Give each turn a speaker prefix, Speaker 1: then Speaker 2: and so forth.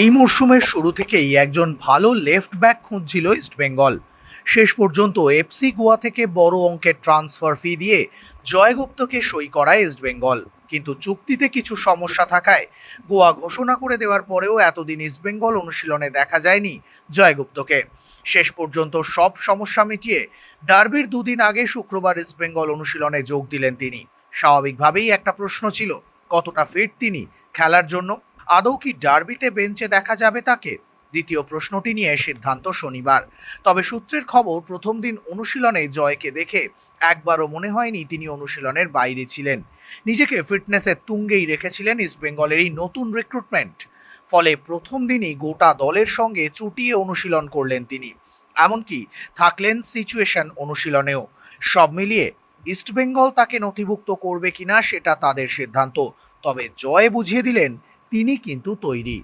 Speaker 1: এই মরশুমের শুরু থেকেই একজন ভালো লেফট ব্যাক খুঁজছিল ইস্টবেঙ্গল শেষ পর্যন্ত এফসি গোয়া থেকে বড় অঙ্কের ট্রান্সফার ফি দিয়ে জয়গুপ্তকে সই করায় ইস্টবেঙ্গল কিন্তু চুক্তিতে কিছু সমস্যা থাকায় গোয়া ঘোষণা করে দেওয়ার পরেও এতদিন ইস্টবেঙ্গল অনুশীলনে দেখা যায়নি জয়গুপ্তকে। শেষ পর্যন্ত সব সমস্যা মিটিয়ে ডার্বির দুদিন আগে শুক্রবার ইস্টবেঙ্গল অনুশীলনে যোগ দিলেন তিনি। স্বাভাবিকভাবেই একটা প্রশ্ন ছিল, কতটা ফিট তিনি খেলার জন্য? আদৌ কি ডার্বিতে বেঞ্চে দেখা যাবে তাকে? দ্বিতীয় প্রশ্নটি নিয়ে সিদ্ধান্ত শনিবার। তবে সূত্রের খবর, প্রথম দিন অনুশীলনে জয়কে দেখে একবারও মনে হয়নি তিনি অনুশীলনের বাইরে ছিলেন। নিজেকে ফিটনেসের তুঙ্গেই রেখেছিলেন ইস্টবেঙ্গলের এই নতুন রিক্রুটমেন্ট। ফলে প্রথম দিনই গোটা দলের সঙ্গে চুটিয়ে অনুশীলন করলেন তিনি। এমনকি থাকলেন সিচুয়েশন অনুশীলনেও। সব মিলিয়ে ইস্টবেঙ্গল তাকে নথিভুক্ত করবে কিনা সেটা তাদের সিদ্ধান্ত। তবে জয় বুঝিয়ে দিলেন তিনি কিন্তু তৈরি।